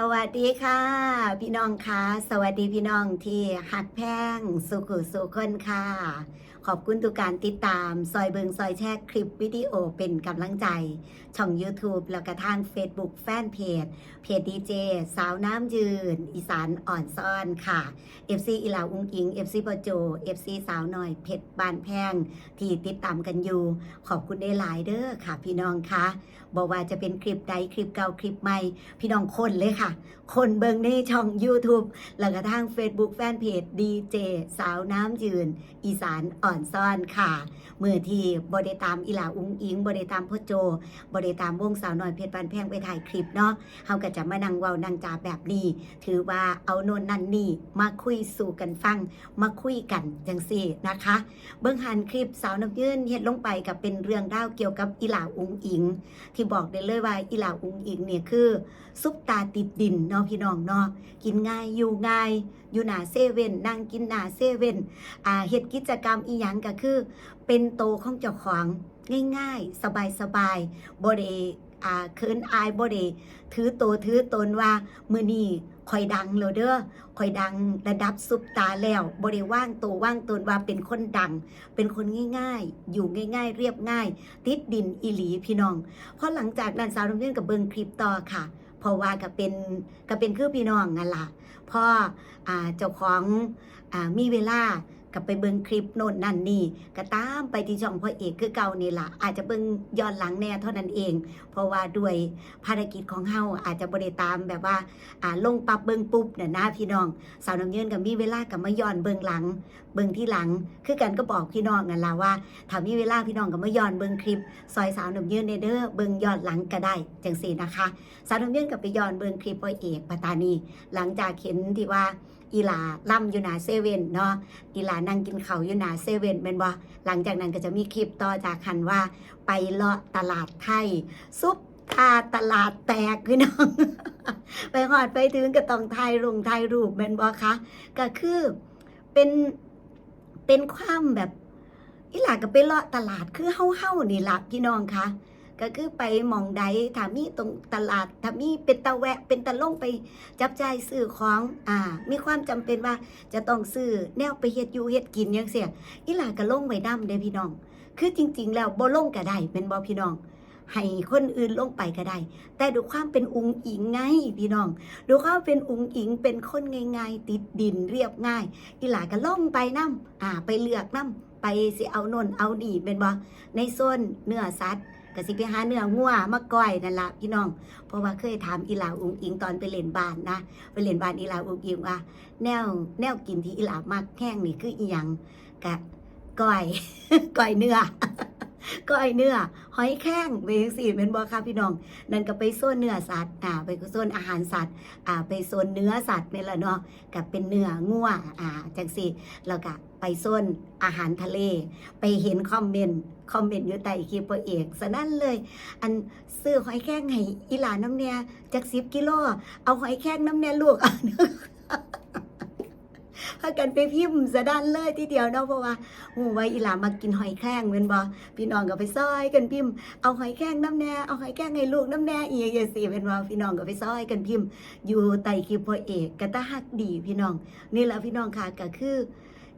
สวัสดีค่ะ พี่น้องคะสวัสดีพี่น้องที่หักแพงสุขุสุคนค่ะ ขอบคุณทุกการติดตาม ซอยเบิงซอยแชร์คลิปวิดีโอเป็นกำลังใจ ช่อง YouTube แล้วก็ทาง Facebook แฟนเพจ เพจดีเจสาวน้ำยืน อีสานอ่อนซ่อนค่ะ FC อีลาวอุ้งอิง FC ปโจ FC สาวหน่อย เพชรบานแพง ที่ติดตามกันอยู่ ขอบคุณได้หลายเด้อค่ะ พี่น้องคะบอกว่าจะเป็นคลิปใดคลิปเก่าคลิปใหม่ พี่น้องคนเลยค่ะ คนเบิงในช่อง YouTube แล้วก็ทาง Facebook แฟนเพจดีเจสาวน้ำยืน อีสานอ่อนซ่อนค่ะ มือที่บไดตามอีลาอุ้งอิงบไดตามพ่อโจบไดตามวงสาวน้อยเพชรบานแพงไปถ่ายคลิปเนาะเฮาก็จะมานั่งเว้านั่งจาแบบนี้ ถือว่าเอาโน่นนั่นนี่มาคุยสู่กันฟัง มาคุยกันจังซี่นะคะ เบื้องหันคลิปสาวน้ำยื่นเฮ็ดลงไปกับเป็นเรื่องราวเกี่ยวกับอีหลาอุ้งอิง ที่บอกได้เลยว่าอีหลาอุ้งอิงเนี่ยคือซุปตาติดดินเนาะพี่น้องเนาะกินง่ายอยู่ง่ายอยู่หน้าเซเว่นนั่งกินหน้าเซเว่นอ่าเฮ็ดกิจกรรมอีหยังก็คือ เป็นโตของเจ้าของง่ายๆ สบายๆบ่ได้อ่าเคินอายบ่ได้ถือโตถือตนว่ามื้อนี้ข่อยดังแล้วเด้อข่อยดังระดับซุปตาแล้วบ่ได้ว่างตัวว่างตนว่าเป็นคนดัง เป็นคนง่ายๆ อยู่ง่ายๆ เรียบง่าย ติดดินอีหลีพี่น้องพอหลังจากนั้นสาวน้ำเลื่อนกับเบิงคลิปต่อค่ะ เพราะว่าก็เป็นก็เป็นคือพี่น้องนั่นล่ะ พ่อเจ้าของอมีเวลา กับไปเบิงคลิปโน่นนั่นนี่ก็ตามไปที่ช่องพ่อเอกคือเก่านี่ล่ะอาจจะเบิงย้อนหลังแน่เท่านั้นเอง เพราะว่าด้วยภารกิจของเฮาอาจจะบ่ได้ตามแบบว่าอ่าลงปับเบิงปุ๊บน่ะนะพี่น้อง สาวน้ำเยืนกับมีเวลากับมาย้อนเบิงหลัง เบิงที่หลัง คือกันก็บอกพี่น้องนั่นละว่าถ้ามีเวลาพี่น้องก็มาย้อนเบิงคลิปซอยสาวนุ่มยืนเนเด้อเบิงย้อดหลังก็ได้จังสีนะคะ สาวนุ่มยืนกับไปย้อนเบิงคลิปพ่อเอกปัตตานีหลังจากเห็นที่ว่า อีลาล่ำอยู่หนาเซเว่นเนาะอีลานั่งกินเขาวอยู่หนาเซเว่นเป็นบ่หลังจากนั้นก็จะมีคลิปต่อจากคันว่า ไปเลาะตลาดไทยซุปตาตลาดแตกพี่น้อง ไปหอดไปถึงก็ต้องถ่ายลงถ่ายรูปเป็นบ่คะก็คือเป็นเป็นความแบบอีหลาก็ไปเลาะตลาดคือเฮาเฮานี่ล่ะพี่น้องคะ ก็คือไปหมองใดถามีตรงตลาดถามีเป็นตะแวะ เป็นตะล่งไปจับจ่ายซื้อของอ่า มีความจำเป็นว่าจะต้องซื้อแนวไปเฮ็ดอยู่เฮ็ดกินจังซี่อีหลาก็ลงไว้นำเด้พี่น้อง คือจริง ๆ แล้วบ่ลงก็ได้เป็นบ่พี่น้องให้คนอื่นลงไปก็ได้ แต่ดูความเป็นอุงอิงไงพี่น้อง ดูความเป็นอุงอิงเป็นคนง่ายๆติดดินเรียบง่าย อีหลาก็ล่องไปน้ำอ่า ไปเลือกน้ำไปสิเอาโนนเอาดีเป็นบ่ในโซนเนื้อสัตว์ ก็สิไปหาเนื้องัวมาก้อยนั่นละพี่น้อง เพราะว่าเคยถามอีหลาอุงอิงตอนไปเล่นบ้านนะไปเล่นบ้านอีหลาอุงอิงว่า แนวแนวกินที่อีหลามากแห้งนี่คืออีหยังกะก้อยก้อยเนื้อก้อยเนื้อหอยแข้งเวงสี่เป็นบ่ค่ะพี่น้อง นั่นก็ไปโซนเนื้อสัตว์อ่าไปโซนอาหารสัตว์อ่าไปโซนเนื้อสัตว์นี่แหละเนาะกับเป็นเนื้องัวอ่าจังสี่แล้วก็ไปโซนอาหารทะเล ไปเห็นคอมเมนต์ คอมเมนต์อยู่ใต้คลิปพ่อเอกสนั่นเลย อันซื้อหอยแข้งให้อีหลานน้ำเนี่ยจากสิบกิโล เอาหอยแข้งน้ำเนี่ยลูกพากันไปพิมพ์สะดันเลยทีเดียวเนาะเพราะว่าหูไว่าอีหลามากินหอยแข้งเป็นบ่พี่น้องก็ไปซอยกันพิมพ์เอาหอยแข้งน้ำแน่เอาหอยแข้งให้ลูกน้ำแน่อีกอย่างสิเป็นว่พี่น้องก็ไปซอยกันพิมพ์ อยู่ใต้คลิปพ่อเอกกะตาฮักดีพี่น้องนี่แหละพี่น้องค่ะก็คือ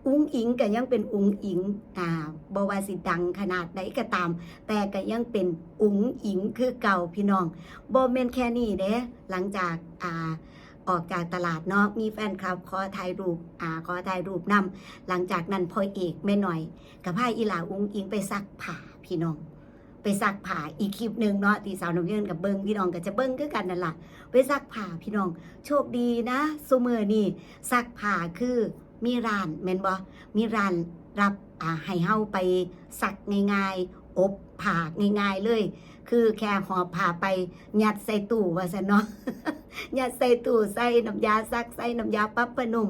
อุ้งอิงก็ยังเป็นอุ้งอิงอ่าบว่าสิดังขนาดใดก็ตาม แต่ก็ยังเป็นอุ้งอิงคือเก่าพี่น้องโบเมนแค่นี้เด้หลังจากอ่าออกจากตลาดเนาะมีแฟนคลับขอถ่ายรูปอ่าขอถ่ายรูปนำหลังจากนั้นพ่อเอกแม่หน่อยกับพายอีหลาอุ้งอิงไปซักผ้าพี่น้อง ไปซักผ้าอีกคลิปหนึ่งเนาะที่สาวน้ำเยินกับเบิงพี่น้องก็จะเบิงคือกันนั่นแหละไปซักผ้าพี่น้อง โชคดีนะซูเมอร์นี่ซักผ้าคือ มีร้านแม่นบ่มีร้านรับอ่าให้เฮาไปซักง่ายๆ อบผ้าง่ายๆเลย คือแค่หอบผ้าไปยัดใส่ตู้ว่าซะเนาะยัดใส่ตู้ใส่น้ำยาซักใส่น้ำยาปรับผ้านุ่ม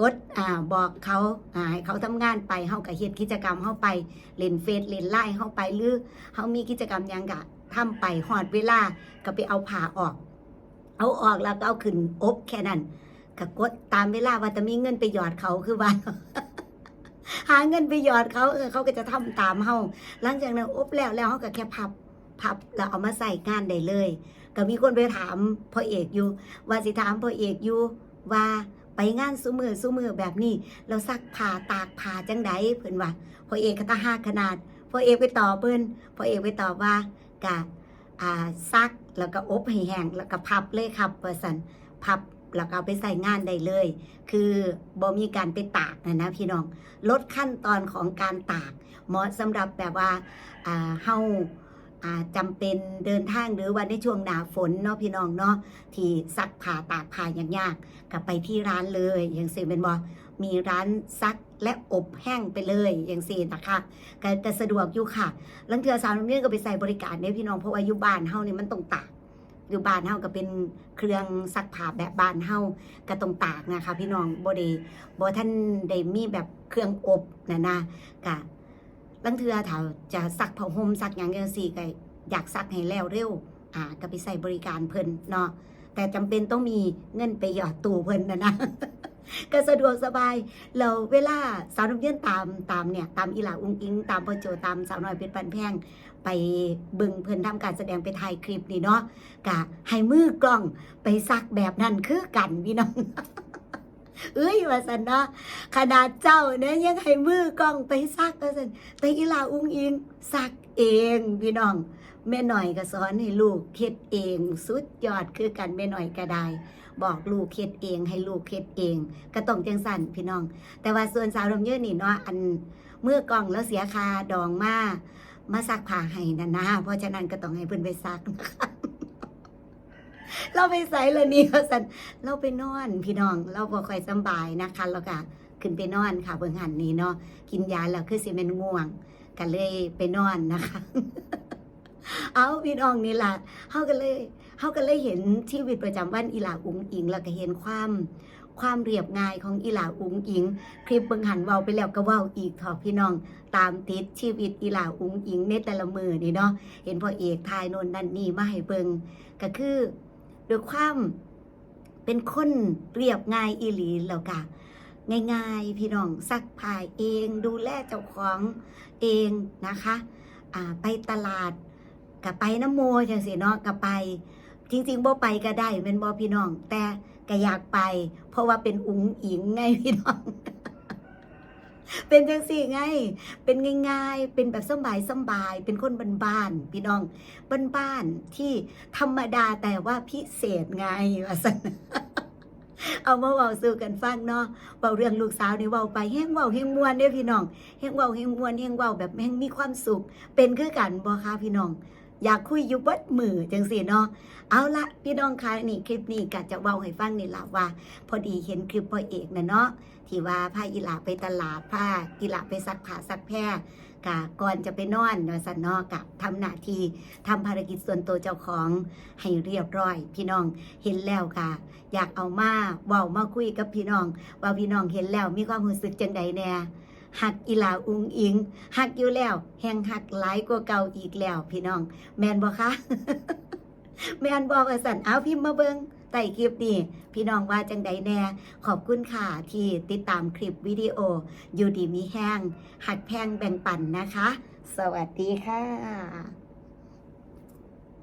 กดอ่าบอกเขาอ่าให้เขาทำงานไปเฮาก็เฮ็ดกิจกรรมเฮาไปเล่นเฟซเล่นไลน์เฮาไปหรือเฮามีกิจกรรมหยังก็ทำไปฮอดเวลาก็ไปเอาผ้าออก เอาออกแล้วก็เอาขึ้นอบแค่นั้น ก็กดตามเวลาว่าจะมีเงินไปหยอดเขาคือว่าหาเงินไปหยอดเขาเออเขาก็จะทำตามเฮาหลังจากนั้นอบแล้วแล้วเฮาก็แค่พับพับแล้วเอามาใส่งานได้เลย ก็มีคนไปถามพ่อเอกอยู่ ว่าสิถามพ่อเอกอยู่ว่าไปงานซุมือซุมือแบบนี้เราซักผ้าตากผ้าจังไดเพิ่นว่าพ่อเอกก็ตาหากขนาดพ่อเอกไปตอบเพิ่นพ่อเอกไปตอบว่ากะอ่าซักแล้วก็อบให้แห้งแล้วก็พับเลยครับว่าซั่นพับ แล้วก็เอาไปใส่งานได้เลย คือบ่มีการไปตากนะนะพี่น้อง ลดขั้นตอนของการตาก เหมาะสำหรับแบบว่าอ่าเฮาอ่าจำเป็นเดินทางหรือวันในช่วงหนาฝนเนาะพี่น้องเนาะที่ซักผ้าตากผ้ายางยากกับไปที่ร้านเลยอย่างเซเป็นบอมีร้านซักและอบแห้งไปเลยอย่างเซนะคะก็จะสะดวกอยู่ค่ะลังเทือสาวน้ำเลี้ยก็ไปใส่บริการเนี่ยพี่น้องเพราะว่าอยู่บ้านเฮานี่มันต้องตาก อยู่บ้านเฮาก็เป็นเครื่องซักผ้าแบบบ้านเฮาก็ต้องตากนะคะ พี่น้องบ่ได้บ่ท่านได้มีแบบเครื่องอบนะนะกะลังเทือถ้าจะซักผ้าห่มซักหยังจังซี่ก็อยากซักให้แล้วเร็วอ่าก็ไปใส่บริการเพิ่นเนาะแต่จำเป็นต้องมีเงินไปหยอดตู้เพิ่นนะนะก็สะดวกสบายแล้วเวลาสาวน้ำเยื่นตามตามเนี่ยตามอีหลาอุ้งอิง ตามพ่อโจตามสาวน้อยเป็นปันแพง ไปบึงเพิ่นทำการแสดงไปถ่ายคลิปนี่เนาะกะให้มือกล้องไปซักแบบนั้นคือกันพี่น้องเอ้ยว่าสันเนาะขนาดเจ้าเนี่ยยังให้มือกล้องไปซักว่าสันแต่อีลาอุ้งอิงซักเองพี่น้องแม่หน่อยก็สอนให้ลูกเฮ็ดเองสุดยอดคือกันแม่หน่อยก็ได้ บอกลูกเฮ็ดเองให้ลูกเฮ็ดเองก็ต้องจังสั่นพี่น้อง แต่ว่าส่วนสาวลำเยอะนี่เนาะอันเมื่อกล่องแล้วเสียคาดองมา มาซักผ้าให้นะนะเพราะฉะนั้นก็ต้องให้เพิ่อนไปซักนะคะเราไปใส่เละนี่ว่าสันเราไปนอนพี่น้อง เราบ่ค่อยสบายนะคะแล้วก็ขึ้นไปนอนค่ะเบิ่งหันนี้เนาะกินยาแล้วคือสิเป็นง่วงก็เลยไปนอนนะคะ เอาพี่น้องนี่ล่ะเฮาก็เลยเฮาก็เลยเห็นชีวิตประจำวันอีหลาอุ้งอิง แล้วก็เห็นความ ความเรียบง่ายของอีหลาอุ้งอิง คลิปเบิ่งหันเว้าไปแล้วก็เว้าอีกเถอะพี่น้อง ตามติดชีวิตอีหลาอุ้งอิงในแต่ละมือนี่เนาะเห็นพ่อเอกทายนนนั่นนี่มาให้เบิ่งก็คือด้วยความเป็นคนเรียบง่ายอีหลีแล้วก็ง่ายๆ พี่น้องซักผ้าเองดูแลเจ้าของเองนะคะอ่าไปตลาดกับไปน้ำโมจังสิเนาะกับไป จริงๆบ่ไปก็ได้เป็นบ่พี่น้อง แต่ ก็อยากไป เพราะว่าเป็นอุ๋งอิงไงพี่น้อง เป็นจังสี่ไง เป็นง่าย ๆ เป็นแบบสบายสบาย เป็นคนบ้านๆพี่น้องบ้านๆที่ธรรมดาแต่ว่าพิเศษไงว่าสันเอามาเว้าสู่กันฟังเนาะเว้าเรื่องลูกสาวนี่เว้าไปแห้งเว้าแห้งมวนเด้อพี่น้องแห้งเว้าแห้งมวนแห้งเว้าแบบแห้งมีความสุข เป็นคือกันบ่คะพี่น้อง อยากคุยอยู่บัดมือจังสิเนาะเอาละพี่น้องคะนี่คลิปนี้ก็จะเว้าให้ฟังนี่ละว่า พอดีเห็นคลิปพ่อเอกนะเนาะที่ว่าพาอีหลาไปตลาดพาอีหลาไปซักผ้าซักแพร่กะก่อนจะไปนอนนาะสันนาะกับทำหน้าที่ทำภารกิจส่วนตัวเจ้าของให้เรียบร้อย พี่น้องเห็นแล้วค่ะอยากเอามาเว้ามาคุยกับพี่น้อง ว่าพี่น้องเห็นแล้วมีความรู้สึกจังใดแน่ หักอีลาอุงอิงหักอยู่แล้ว แหงหักหลายกว่าเก่าอีกแล้ว พี่น้อง แมนบอคะแมนบอกสันเอาพิมพ์มาเบิงใต้คลิปนี้พี่น้องว่าจังใดแน่ ขอบคุณค่ะ ที่ติดตามคลิปวิดีโอ อยู่ดีมีแห้งหักแพงแบ่งปันนะคะ สวัสดีค่ะ